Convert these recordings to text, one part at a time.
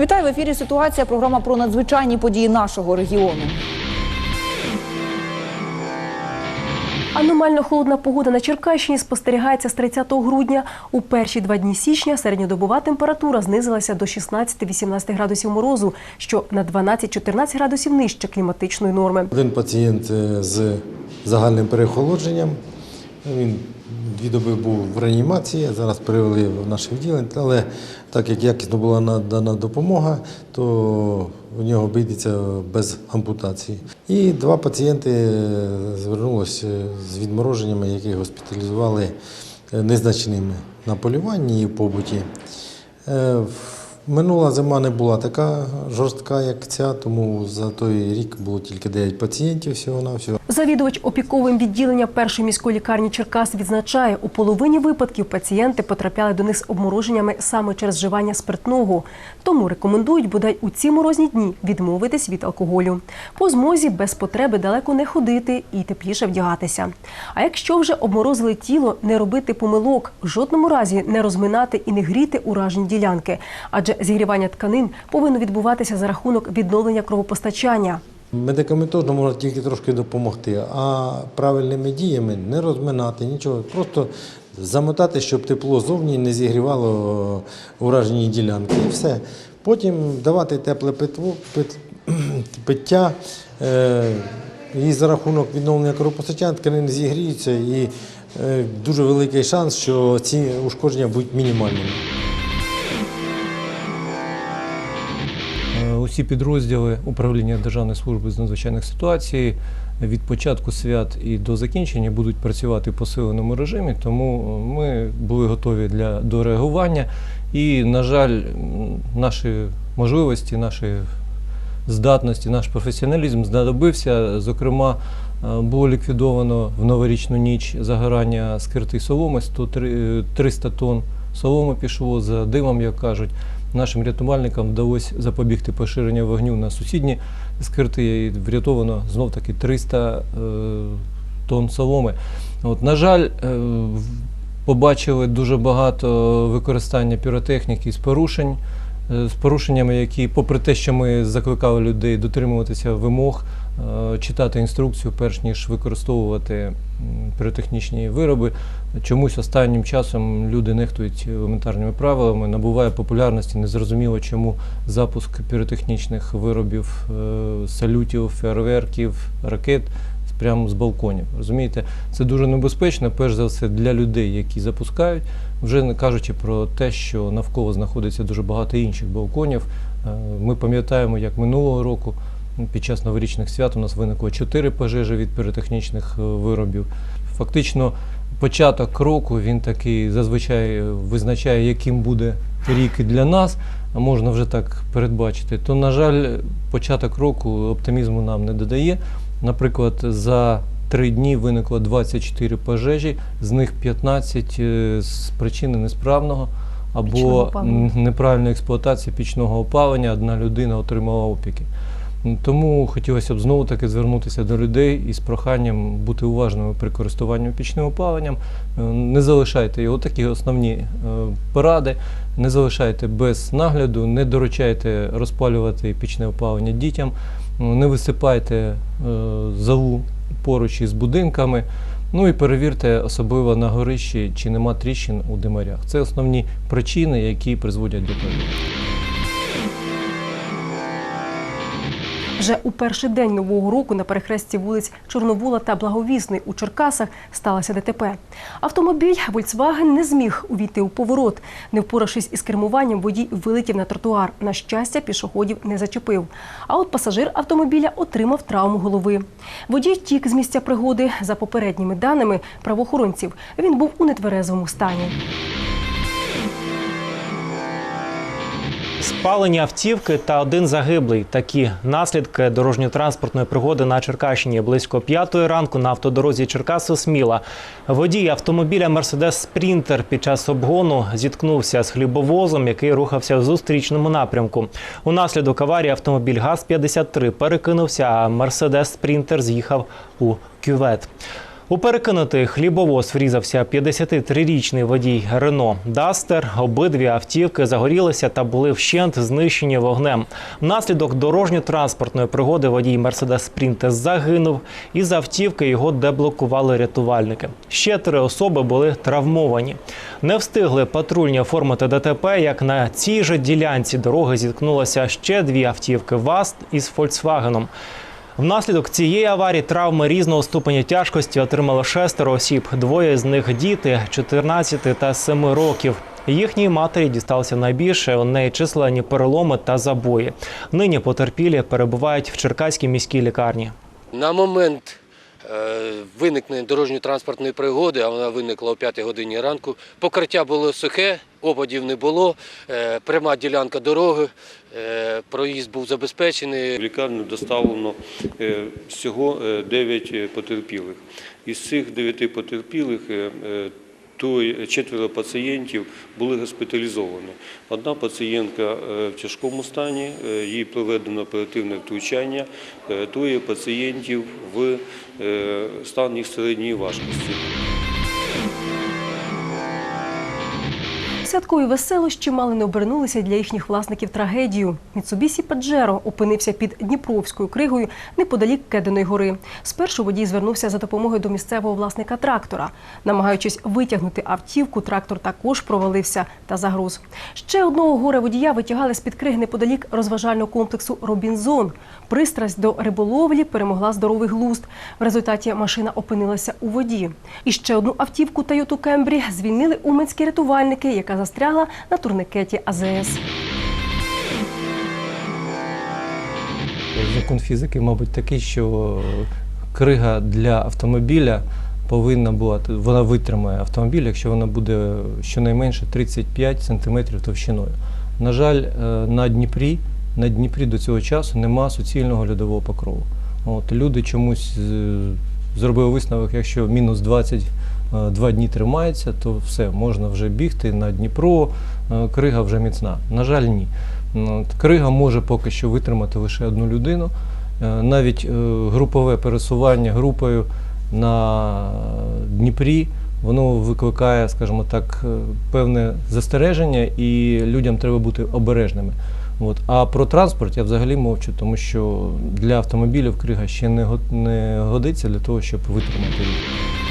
Вітаю в ефірі. Ситуація. Програма про надзвичайні події нашого регіону. Аномально холодна погода на Черкащині спостерігається з 30 грудня. У перші два дні січня середньодобова температура знизилася до 16-18 градусів морозу, що на 12-14 градусів нижче кліматичної норми. Один пацієнт е, з загальним переохолодженням. Він дві доби був в реанімації, зараз перевели в наше відділення, але так як якісно була надана допомога, то у нього обійдеться без ампутації. І два пацієнти звернулися з відмороженнями, яких госпіталізували е, незначними на полюванні і в побуті. Минула зима не була така жорстка, як ця, тому за той рік було тільки 9 пацієнтів всього-навсього. Завідувач опіковим відділення першої міської лікарні Черкас відзначає, у половині випадків пацієнти потрапляли до них з обмороженнями саме через вживання спиртного. Тому рекомендують бодай у ці морозні дні відмовитись від алкоголю. По змозі без потреби далеко не ходити і тепліше вдягатися. А якщо вже обморозили тіло, не робити помилок, в жодному разі не розминати і не гріти уражені ділянки, адже зігрівання тканин повинно відбуватися за рахунок відновлення кровопостачання. Медикаментозно можна тільки трошки допомогти, а правильними діями не розминати нічого, просто замотати, щоб тепло зовні не зігрівало е, уражені ділянки. І все. Потім давати тепле питво, пит- пиття. е, І за рахунок відновлення кровопостачання тканини зігріються, і е, дуже великий шанс, що ці ушкодження будуть мінімальними. Усі підрозділи управління Державної служби з надзвичайних ситуацій від початку свят і до закінчення будуть працювати в посиленому режимі, тому ми були готові для до реагування. І, на жаль, наші можливості, наші здатності, наш професіоналізм знадобився. Зокрема, е, було ліквідовано в новорічну ніч загорання скирти соломи 103 е, 300 тонн соломи пішло за димом, як кажуть. Нашим рятувальникам вдалося запобігти поширенню вогню на сусідні скирти і врятовано знов таки 300 е, тонн соломи. От, на жаль, е, побачили дуже багато використання піротехніки з порушень, з порушеннями, які, попри те, що ми закликали людей дотримуватися вимог, е, читати інструкцію, перш ніж використовувати піротехнічні вироби. Чомусь останнім часом люди нехтують елементарними правилами. Набуває популярності. Незрозуміло, чому запуск піротехнічних виробів, е, салютів, фейерверків, ракет прямо з балконів. Розумієте, це дуже небезпечно, перш за все, для людей, які запускають, вже не кажучи про те, що навколо знаходиться дуже багато інших балконів. Е, Ми пам'ятаємо, як минулого року під час новорічних свят у нас виникло чотири пожежі від піротехнічних е, виробів. Фактично, початок року він такий зазвичай е, визначає, яким буде рік для нас, а можна вже так передбачити. То, на жаль, початок року оптимізму нам не додає. Наприклад, за три дні виникло 24 пожежі, з них 15 е, з причини несправного або неправильної експлуатації пічного опалення. Одна людина отримала опіки. Тому хотілося б знову таки звернутися до людей із проханням бути уважними при користуванні пічним опаленням. Е, Не залишайте його такі основні е, поради. Не залишайте без нагляду, не доручайте розпалювати пічне опалення дітям, ну, не висипайте е, залу поруч із будинками. Ну і перевірте, особливо на горищі, чи нема тріщин у димарях. Це основні причини, які призводять до пожежі. Вже у перший день нового року на перехресті вулиць Чорновола та Благовісний у Черкасах сталося ДТП. Автомобіль Volkswagen не зміг увійти у поворот. Не впоравшись із кермуванням, водій вилетів на тротуар. На щастя, пішоходів не зачепив. А от пасажир автомобіля отримав травму голови. Водій тік з місця пригоди. За попередніми даними правоохоронців, він був у нетверезовому стані. Спалені автівки та один загиблий. Такі наслідки дорожньо-транспортної пригоди на Черкащині близько п'ятої ранку на автодорозі Черкаси Сміла. Водій автомобіля Мерседес Спрінтер під час обгону зіткнувся з хлібовозом, який рухався в зустрічному напрямку. Унаслідок аварії автомобіль ГАЗ-53 перекинувся, а Мерседес Спрінтер з'їхав у кювет. У перекинутий хлібовоз врізався 53-річний водій Рено Дастер. Обидві автівки загорілися та були вщент знищені вогнем. Внаслідок дорожньо-транспортної пригоди водій Мерседес Спрінтер загинув. Із автівки його деблокували рятувальники. Ще три особи були травмовані. Не встигли патрульні оформити ДТП, як на цій же ділянці дороги зіткнулося ще дві автівки ВАЗ із Фольксвагеном. Внаслідок цієї аварії травми різного ступеня тяжкості отримало шестеро осіб. Двоє з них діти 14 та 7 років. Їхній матері дісталося найбільше. У неї численні переломи та забої. Нині потерпілі перебувають в Черкаській міській лікарні. На момент виникнення дорожньо-транспортної пригоди, а вона виникла о 5 годині ранку, покриття було сухе, опадів не було, е, пряма ділянка дороги, е, проїзд був забезпечений. В лікарню доставлено е, всього 9 потерпілих. Із цих 9 потерпілих е, е, четверо пацієнтів були госпіталізовані. Одна пацієнтка е, в тяжкому стані, е, їй проведено оперативне втручання, е, троє пацієнтів в е, стані середньої важкості. Святкові веселощі мали не обернулися для їхніх власників трагедію. Міцубісі Паджеро опинився під Дніпровською кригою неподалік Кединої гори. Спершу водій звернувся за допомогою до місцевого власника трактора. Намагаючись витягнути автівку, трактор також провалився та загруз. Ще одного горе водія витягали з під криги неподалік розважального комплексу Робінзон. Пристрасть до риболовлі перемогла здоровий глузд. В результаті машина опинилася у воді. І ще одну автівку Тойоту Кембрі звільнили уманські рятувальники, яка застрягла на турникеті АЗС. Закон фізики, мабуть, такий, що крига для автомобіля повинна була, вона витримає автомобіль, якщо вона буде щонайменше 35 см товщиною. На жаль, е, на Дніпрі, на Дніпрі до цього часу нема суцільного льодового покрову. От, люди чомусь е, зробили висновок, якщо мінус 20 е, два дні тримається, то все, можна вже бігти на Дніпро, е, крига вже міцна. На жаль, ні. Ну, Крига може поки що витримати лише одну людину. Е, Навіть е, групове пересування групою на Дніпрі воно викликає, скажімо так, е, певне застереження, і людям треба бути обережними. От. А про транспорт я взагалі мовчу, тому що для автомобілів крига ще не годиться для того, щоб витримати її.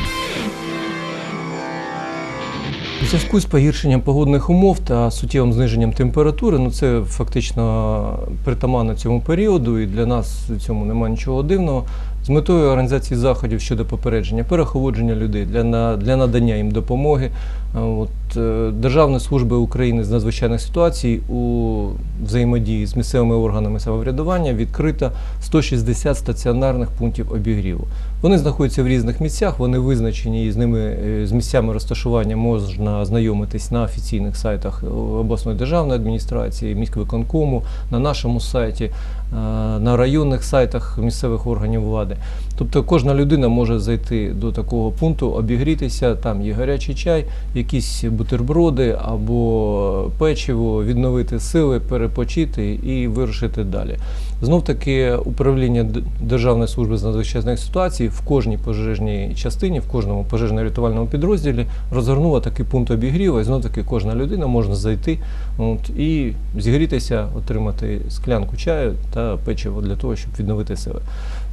У зв'язку з погіршенням погодних умов та суттєвим зниженням температури, ну це фактично притаманно цьому періоду, і для нас в цьому немає нічого дивного. З метою організації заходів щодо попередження, перехолодження людей для, на- для надання їм допомоги. е, От, е, Державна служба України з надзвичайних ситуацій у взаємодії з місцевими органами самоврядування відкрита 160 стаціонарних пунктів обігріву. Вони знаходяться в різних місцях, вони визначені і з ними е, з місцями розташування можна ознайомитись на офіційних сайтах обласної державної адміністрації, міськвиконкому, на нашому сайті, е, на районних сайтах місцевих органів влади. Тобто кожна людина може зайти до такого пункту, обігрітися, там є гарячий чай, якісь бутерброди або печиво, відновити сили, перепочити і вирушити далі. Знов таки управління Державної служби з надзвичайних ситуацій в кожній пожежній частині, в кожному пожежно-рятувальному підрозділі розгорнуло такий пункт обігріву, і знов таки кожна людина може зайти от, і зігрітися, отримати склянку чаю та печиво для того, щоб відновити сили.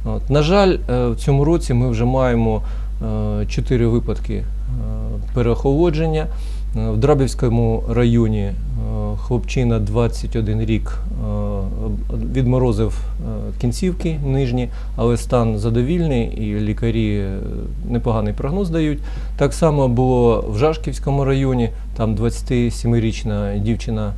От. На жаль, е, в цьому році ми вже маємо е, чотири випадки е, переохолодження. В Драбівському районі хлопчина 21 рік відморозив кінцівки нижні, але стан задовільний і лікарі непоганий прогноз дають. Так само було в Жашківському районі, там 27-річна дівчина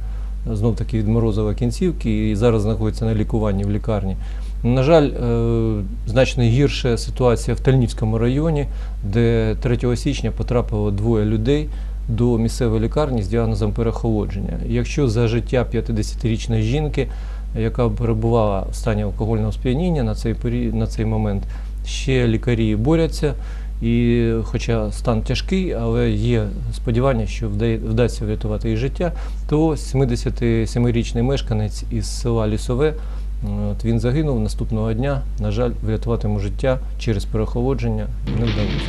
знов таки відморозила кінцівки і зараз знаходиться на лікуванні в лікарні. На жаль, е, значно гірша ситуація в Тальнівському районі, де 3 січня потрапило двоє людей до місцевої лікарні з діагнозом перехолодження. Якщо за життя 50-річної жінки, яка перебувала в стані алкогольного сп'яніння на цей, пері- на цей момент, ще лікарі борються, і хоча стан тяжкий, але є сподівання, що вдасться врятувати її життя, то 77-річний мешканець із села Лісове От, він загинув наступного дня. На жаль, врятувати йому життя через переохолодження не вдалося.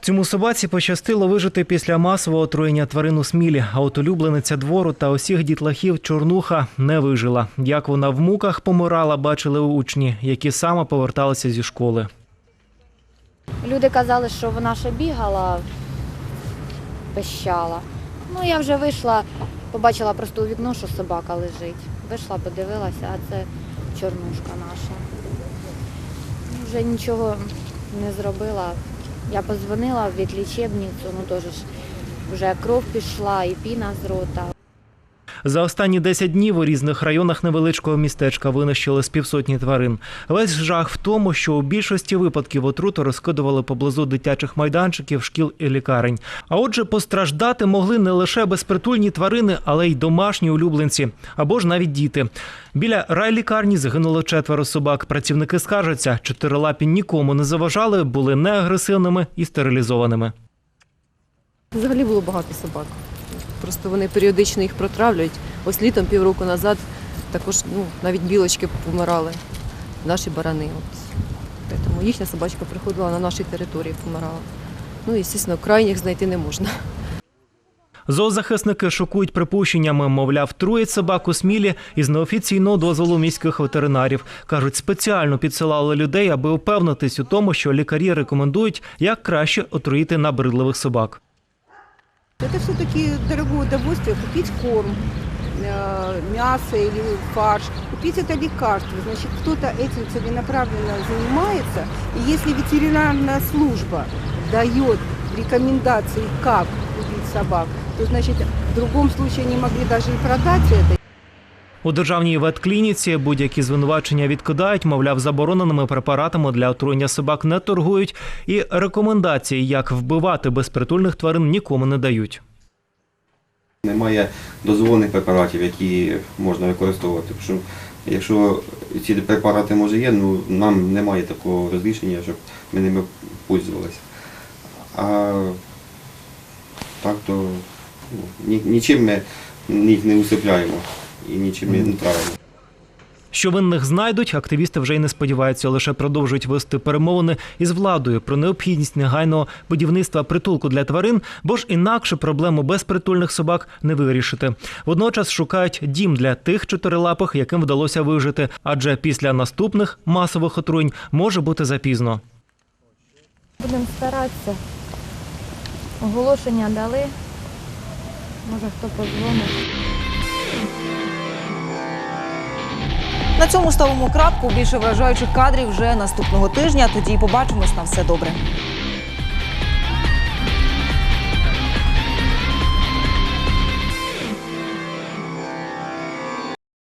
Цьому собаці пощастило вижити після масового отруєння тварин у смілі, а от улюблениця двору та усіх дітлахів Чорнуха не вижила. Як вона в муках помирала, бачили учні, які саме поверталися зі школи. Люди казали, що вона ще бігала, пищала. Ну, я вже вийшла, побачила просто у вікно, що собака лежить. Вийшла, подивилася, а це чорнушка наша. Ну, Вже нічого не зробила. Я позвонила в ветлічебницю, ну теж вже кров пішла і піна з рота. За останні 10 днів у різних районах невеличкого містечка винищили з півсотні тварин. Весь жах в тому, що у більшості випадків отруту розкидували поблизу дитячих майданчиків, шкіл і лікарень. А отже, постраждати могли не лише безпритульні тварини, але й домашні улюбленці або ж навіть діти. Біля райлікарні загинуло четверо собак. Працівники скаржаться, чотирилапі нікому не заважали, були неагресивними і стерилізованими. Взагалі було багато собак. Просто вони періодично їх протравлюють. Ось літом півроку назад також ну, навіть білочки помирали, наші барани. Тому їхня собачка приходила на нашій території, помирала. Ну і, звісно, крайніх знайти не можна. Зоозахисники шокують припущеннями, мовляв, труять собак у смілі із неофіційного дозволу міських ветеринарів. Кажуть, спеціально підсилали людей, аби упевнитись у тому, що лікарі рекомендують, як краще отруїти набридливих собак. Это все-таки дорогое удовольствие купить корм, э, мясо или фарш, купить это лекарство. Значит, кто-то этим целенаправленно занимается. И если ветеринарная служба дает рекомендации, как купить собак, то значит в другом случае они могли даже и продать это. У державній ветклініці будь-які звинувачення відкидають, мовляв, забороненими препаратами для отруєння собак не торгують, і рекомендації, як вбивати безпритульних тварин, нікому не дають. Немає дозволених препаратів, які можна використовувати. Якщо ці препарати може є, ну нам немає такого розрішення, щоб ми ними пользувалися. А так то ну, нічим ми їх не усипляємо і нічим не травимо. Що винних знайдуть, активісти вже й не сподіваються, лише продовжують вести перемовини із владою про необхідність негайного будівництва притулку для тварин, бо ж інакше проблему безпритульних собак не вирішити. Водночас шукають дім для тих чотирилапих, яким вдалося вижити, адже після наступних масових отруєнь може бути запізно. Будемо старатися. Оголошення дали. Може хто подзвонить. На цьому ставимо крапку. Більше вражаючих кадрів вже наступного тижня. Тоді побачимось на все добре.